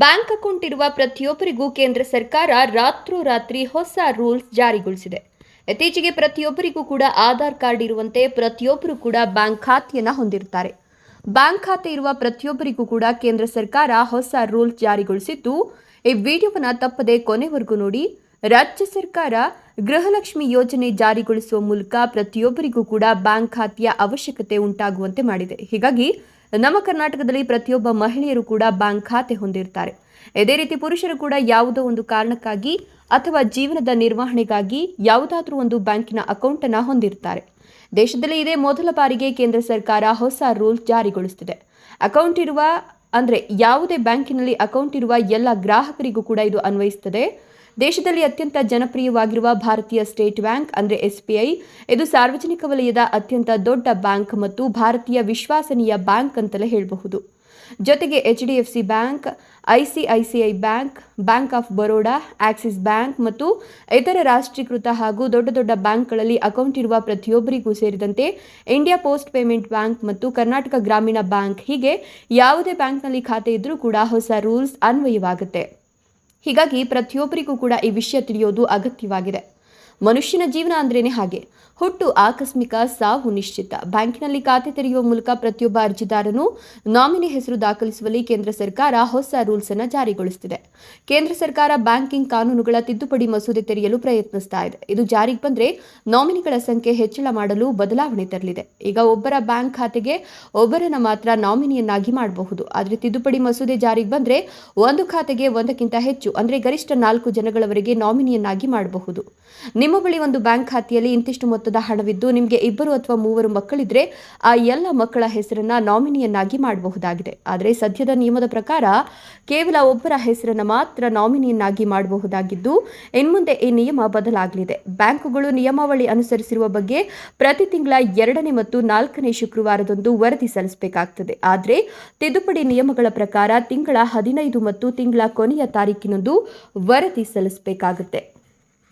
Bank account ಇರುವ ಪ್ರತಿಯೊಬ್ಬರಿಗೂ ಕೇಂದ್ರ ಸರ್ಕಾರ ರಾತ್ರೋರಾತ್ರಿ ಹೊಸ ರೂಲ್ಸ್ ಜಾರಿಗೊಳಿಸಿದೆ. ಇತ್ತೀಚೆಗೆ ಪ್ರತಿಯೊಬ್ಬರಿಗೂ ಕೂಡ ಆಧಾರ್ ಕಾರ್ಡ್ ಇರುವಂತೆ ಪ್ರತಿಯೊಬ್ಬರು ಕೂಡ ಬ್ಯಾಂಕ್ ಖಾತೆಯನ್ನ ಹೊಂದಿರುತ್ತಾರೆ. ಬ್ಯಾಂಕ್ ಖಾತೆ ಇರುವ ಪ್ರತಿಯೊಬ್ಬರಿಗೂ ಕೂಡ ಕೇಂದ್ರ ಸರ್ಕಾರ ಹೊಸ ರೂಲ್ಸ್ ಜಾರಿಗೊಳಿಸಿದ್ದು, ಈ ವಿಡಿಯೋವನ್ನ ತಪ್ಪದೆ ಕೊನೆವರೆಗೂ ನೋಡಿ. ರಾಜ್ಯ ಸರ್ಕಾರ ಗೃಹಲಕ್ಷ್ಮಿ ಯೋಜನೆ ಜಾರಿಗೊಳಿಸುವ ಮೂಲಕ ಪ್ರತಿಯೊಬ್ಬರಿಗೂ ಕೂಡ ಬ್ಯಾಂಕ್ ಖಾತೆಯ ಅವಶ್ಯಕತೆ ಉಂಟಾಗುವಂತೆ ಮಾಡಿದೆ. ಹೀಗಾಗಿ ನಮ್ಮ ಕರ್ನಾಟಕದಲ್ಲಿ ಪ್ರತಿಯೊಬ್ಬ ಮಹಿಳೆಯರು ಕೂಡ ಬ್ಯಾಂಕ್ ಖಾತೆ ಹೊಂದಿರ್ತಾರೆ. ಇದೇ ರೀತಿ ಪುರುಷರು ಕೂಡ ಯಾವುದೋ ಒಂದು ಕಾರಣಕ್ಕಾಗಿ ಅಥವಾ ಜೀವನದ ನಿರ್ವಹಣೆಗಾಗಿ ಯಾವುದಾದ್ರೂ ಒಂದು ಬ್ಯಾಂಕಿನ ಅಕೌಂಟ್ ಅನ್ನ ಹೊಂದಿರ್ತಾರೆ. ದೇಶದಲ್ಲಿ ಇದೇ ಮೊದಲ ಬಾರಿಗೆ ಕೇಂದ್ರ ಸರ್ಕಾರ ಹೊಸ ರೂಲ್ ಜಾರಿಗೊಳಿಸುತ್ತಿದೆ ಅಕೌಂಟ್ ಇರುವ ಅಂದ್ರೆ ಯಾವುದೇ ಬ್ಯಾಂಕಿನಲ್ಲಿ ಅಕೌಂಟ್ ಇರುವ ಎಲ್ಲ ಗ್ರಾಹಕರಿಗೂ ಕೂಡ ಇದು ಅನ್ವಯಿಸುತ್ತದೆ. ದೇಶದಲ್ಲಿ ಅತ್ಯಂತ ಜನಪ್ರಿಯವಾಗಿರುವ ಭಾರತೀಯ ಸ್ಟೇಟ್ ಬ್ಯಾಂಕ್ ಅಂದರೆ ಎಸ್ಬಿಐ. ಇದು ಸಾರ್ವಜನಿಕ ವಲಯದ ಅತ್ಯಂತ ದೊಡ್ಡ ಬ್ಯಾಂಕ್ ಮತ್ತು ಭಾರತೀಯ ವಿಶ್ವಾಸನೀಯ ಬ್ಯಾಂಕ್ ಅಂತಲೇ ಹೇಳಬಹುದು. ಜೊತೆಗೆ H D C bank ICICI bank bank of Baroda, Axis bank ಮತ್ತು ಇತರ ರಾಷ್ಟ್ರೀಕೃತ ಹಾಗೂ ದೊಡ್ಡ ದೊಡ್ಡ ಬ್ಯಾಂಕ್ಗಳಲ್ಲಿ ಅಕೌಂಟ್ ಇರುವ ಪ್ರತಿಯೊಬ್ಬರಿಗೂ ಸೇರಿದಂತೆ ಇಂಡಿಯಾ ಪೋಸ್ಟ್ ಪೇಮೆಂಟ್ ಬ್ಯಾಂಕ್ ಮತ್ತು ಕರ್ನಾಟಕ ಗ್ರಾಮೀಣ ಬ್ಯಾಂಕ್ ಹೀಗೆ ಯಾವುದೇ ಬ್ಯಾಂಕ್ನಲ್ಲಿ ಖಾತೆ ಇದ್ದರೂ ಕೂಡ ಹೊಸ ರೂಲ್ಸ್ ಅನ್ವಯವಾಗುತ್ತೆ. ಹೀಗಾಗಿ ಪ್ರತಿಯೊಬ್ಬರಿಗೂ ಕೂಡ ಈ ವಿಷಯ ತಿಳಿಯೋದು ಅಗತ್ಯವಾಗಿದೆ. ಮನುಷ್ಯನ ಜೀವನ ಅಂದ್ರೇನೆ ಹಾಗೆ. ಹುಟ್ಟು ಆಕಸ್ಮಿಕ ಸಾವು ನಿಶ್ಚಿತ. ಬ್ಯಾಂಕಿನಲ್ಲಿ ಖಾತೆ ತೆರೆಯುವ ಮೂಲಕ ಪ್ರತಿಯೊಬ್ಬ ಅರ್ಜಿದಾರನು ನಾಮಿನಿ ಹೆಸರು ದಾಖಲಿಸುವಲ್ಲಿ ಕೇಂದ್ರ ಸರ್ಕಾರ ಹೊಸ ರೂಲ್ಸ್ ಅನ್ನು ಜಾರಿಗೊಳಿಸುತ್ತಿದೆ ಕೇಂದ್ರ ಸರ್ಕಾರ ಬ್ಯಾಂಕಿಂಗ್ ಕಾನೂನುಗಳ ತಿದ್ದುಪಡಿ ಮಸೂದೆ ತೆರೆಯಲು ಪ್ರಯತ್ನಿಸ್ತಾ ಇದೆ. ಇದು ಜಾರಿಗೆ ಬಂದ್ರೆ ನಾಮಿನಿಗಳ ಸಂಖ್ಯೆ ಹೆಚ್ಚಳ ಮಾಡಲು ಬದಲಾವಣೆ ತರಲಿದೆ. ಈಗ ಒಬ್ಬರ ಬ್ಯಾಂಕ್ ಖಾತೆಗೆ ಒಬ್ಬರನ್ನ ಮಾತ್ರ ನಾಮಿನಿಯನ್ನಾಗಿ ಮಾಡಬಹುದು. ಆದರೆ ತಿದ್ದುಪಡಿ ಮಸೂದೆ ಜಾರಿಗೆ ಬಂದ್ರೆ ಒಂದು ಖಾತೆಗೆ ಒಂದಕ್ಕಿಂತ ಹೆಚ್ಚು, ಅಂದ್ರೆ ಗರಿಷ್ಠ ನಾಲ್ಕು ಜನಗಳವರೆಗೆ ನಾಮಿನಿಯನ್ನಾಗಿ ಮಾಡಬಹುದು. ನಿಮ್ಮ ಬಳಿ ಒಂದು ಬ್ಯಾಂಕ್ ಖಾತೆಯಲ್ಲಿ ಇಂತಿಷ್ಟು ಮೊತ್ತದ ಹಣವಿದ್ದು ನಿಮಗೆ ಇಬ್ಬರು ಅಥವಾ ಮೂವರು ಮಕ್ಕಳಿದ್ರೆ ಆ ಎಲ್ಲ ಮಕ್ಕಳ ಹೆಸರನ್ನ ನಾಮಿನಿಯನ್ನಾಗಿ ಮಾಡಬಹುದಾಗಿದೆ. ಆದರೆ ಸದ್ಯದ ನಿಯಮದ ಪ್ರಕಾರ ಕೇವಲ ಒಬ್ಬರ ಹೆಸರನ್ನ ಮಾತ್ರ ನಾಮಿನಿಯನ್ನಾಗಿ ಮಾಡಬಹುದಾಗಿದ್ದು, ಇನ್ಮುಂದೆ ಈ ನಿಯಮ ಬದಲಾಗಲಿದೆ. ಬ್ಯಾಂಕುಗಳು ನಿಯಮಾವಳಿ ಅನುಸರಿಸಿರುವ ಬಗ್ಗೆ ಪ್ರತಿ ತಿಂಗಳ ಎರಡನೇ ಮತ್ತು ನಾಲ್ಕನೇ ಶುಕ್ರವಾರದಂದು ವರದಿ ಸಲ್ಲಿಸಬೇಕಾಗ್ತದೆ. ಆದರೆ ತಿದ್ದುಪಡಿ ನಿಯಮಗಳ ಪ್ರಕಾರ ತಿಂಗಳ ಹದಿನೈದು ಮತ್ತು ತಿಂಗಳ ಕೊನೆಯ ತಾರೀಕಿನಂದು ವರದಿ ಸಲ್ಲಿಸಬೇಕಾಗುತ್ತೆ.